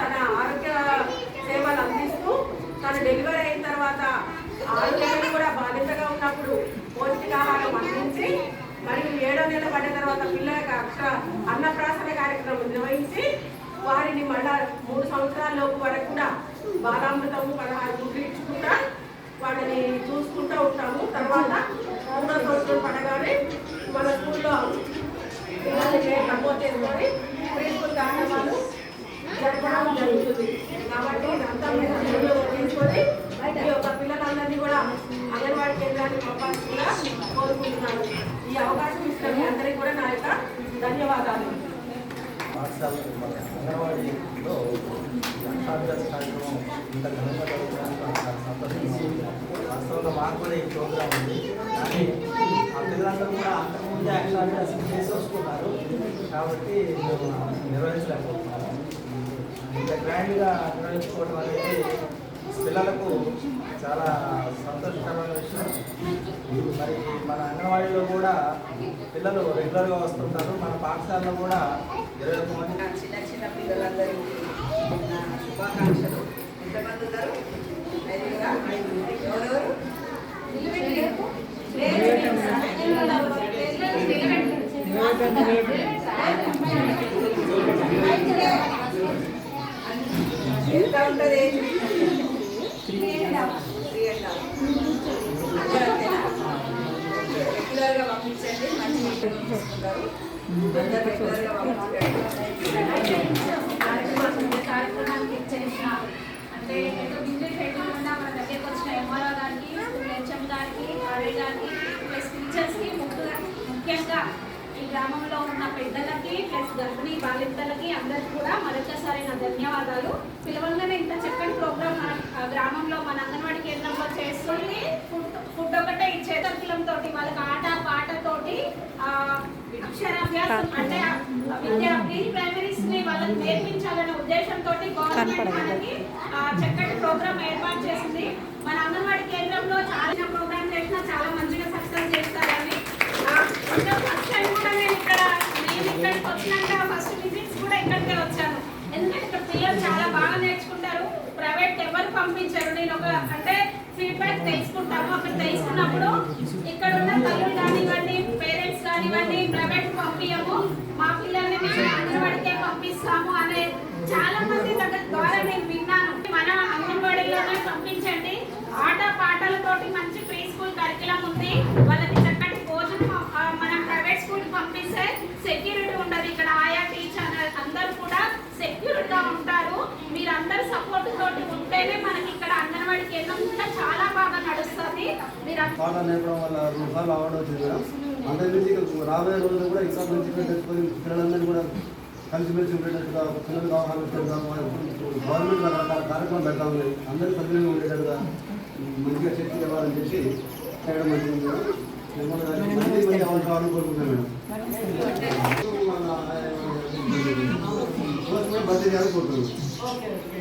తన ఆరోగ్య సేవలు అందిస్తూ తను డెలివరీ అయిన తర్వాత ఆరోగ్యాన్ని కూడా బాధ్యతగా ఉన్నప్పుడు పౌష్టికాహారం అందించి మరియు ఏడో నెల పడిన తర్వాత పిల్లలకు అక్షర అన్నప్రాసన కార్యక్రమం నిర్వహించి వారిని మళ్ళా మూడు సంవత్సరాల లోపు వరకు కూడా బాలామృతము పదహారు గుడ్లు ఇచ్చుకుంటా వాటిని చూసుకుంటూ ఉంటాము. తర్వాత మూడో సంవత్సరం పడగానే మన స్కూల్లో పిల్లల్ని నమోదు చేసుకొని ప్రిన్సిపల్ కార్యక్రమాలు జరపడం జరుగుతుంది కాబట్టి ఇదంతా మీరు దృష్టిలో ఈ యొక్క పిల్లలందరినీ కూడా అంగన్వాడీ పంపాల్సిందిగా కోరుకుంటున్నాను ఈ అవకాశం ఇస్తున్న మీ అందరికీ కూడా నా యొక్క ధన్యవాదాలు అంగన్వాడీలో కార్యక్రమం ఇంత ఘనంగా వాస్తవంగా మాకు కూడా ఈ ప్రోగ్రాం ఉంది కానీ పిల్లలందరూ కూడా అంతకుముందే చేసి వస్తున్నారు కాబట్టి మేము నిర్వహించలేకపోతున్నాము గ్రాండ్గా నిర్వహించుకోవడం అనేది పిల్లలకు చాలా సంతోషకరమైన విషయం. మరి మన అంగన్వాడీలో కూడా పిల్లలు రెగ్యులర్గా వస్తుంటారు. మన పాఠశాలలో కూడా ఇరవై ఒక్క మంది. చిన్న చిన్న పిల్లలందరికీ నా శుభాకాంక్షలు. ఎంతమంది ఉన్నారు? ఎంత ఉంటుంది రెగ్యులర్గా పంపించండి మంచి తీసుకుంటారు రెగ్యులర్గా పంపించండి కార్యక్రమానికి ఇచ్చేసిన అంటే ఏదో బిజీ షెడ్యూల్ మన దగ్గరకు వచ్చిన ఎంఆర్ఓ గారికి హెచ్ఎం గారికి ఆర్ఐ గారికి ప్లస్ టీచర్స్కి ముఖ్యంగా ముఖ్యంగా ఈ గ్రామంలో ఉన్న పెద్దలకి ప్లస్ గర్భిణీ బాలింతలకి అందరికీ కూడా మరొకసారి నా ధన్యవాదాలు పిలవగానే ఇంత చక్కని ప్రోగ్రామ్ మన ఆ, గ్రామంలో మన అంగన్వాడీ కేంద్రంలో చేస్తుంది? ఫుడ్ ఫుడ్ ఒకటే ఇచ్చే తోటి వాళ్ళకి ఆట పాటతోటి ఆ, అక్షరాభ్యాసం అంటే విద్య ప్రీ ప్రైమరీస్ని వాళ్ళకి నేర్పించాలనే ఉద్దేశంతో గవర్నమెంట్ మనకి ఆ, చక్కటి ప్రోగ్రామ్ ఏర్పాటు చేసింది మన అంగన్వాడీ కేంద్రంలో చాలా ప్రోగ్రామ్ చేసినా చాలా మంచిగా సక్సెస్ చేస్తారని ఆ, ఇంకా ఫస్ట్ టైం కూడా నేను ఇక్కడ నేను ఇక్కడికి వచ్చినాక ఫస్ట్ విజిట్స్ కూడా ఇక్కడికే వచ్చాను ఎందుకంటే ఇక్కడ పిల్లలు చాలా బాగా నేర్చుకుంటారు ప్రైవేట్ ఎవరు పంపించారు. నేను ఒక అంటే ఫీడ్బ్యాక్ తెలుసుకుంటాము అక్కడ తెలుసుకున్నప్పుడు ఇక్కడ ఉన్న తల్లులు కానివ్వండి పేరెంట్స్ కానివ్వండి ప్రైవేట్ పంపించము మా పిల్లల్ని మేము అంగన్వాడికే పంపిస్తాము అనే చాలా మంది దగ్గర ద్వారా నేను విన్నాను. మన అంగన్వాడీలోనే పంపించండి. ఆట పాటలతోటి మంచి ప్రీ స్కూల్ కరికులం ఉంది. వాళ్ళకి చక్కటి భోజనం ఆ, మనం ప్రైవేట్ స్కూల్ పంపిస్తే సెక్యూరిటీ ఉండదు ఇక్కడ ఆయా టీచర్ అందరూ కూడా సెక్యూరిటీగా ఉంటారు మీరందరూ సపోర్ట్ తోటి ఉంటేనే మనకి ఇక్కడ అంగన్వాడీ కేంద్రం కూడా చాలా బాగా నడుస్తుంది పాఠాలు నేర్పడం వల్ల రెండు సార్లు అవార్డు వచ్చింది మేడం నుంచి ఇక రాబోయే రోజుల్లో కూడా ఇంకా మంచి తెచ్చుకొని పిల్లలందరినీ కూడా కలిసిమెలిసి ఉండేటట్టుగా పిల్లలకు అవగాహన వచ్చేట్టుగా గవర్నమెంట్ రకరకాల కార్యక్రమాలు పెడతా ఉన్నాయి అందరూ సభ్యులుగా ఉండేటట్టుగా మంచిగా శక్తి ఇవ్వాలని చెప్పి చేయడం మంచిది మేడం మంచి మంచి మేడం కోరుతున్నాను.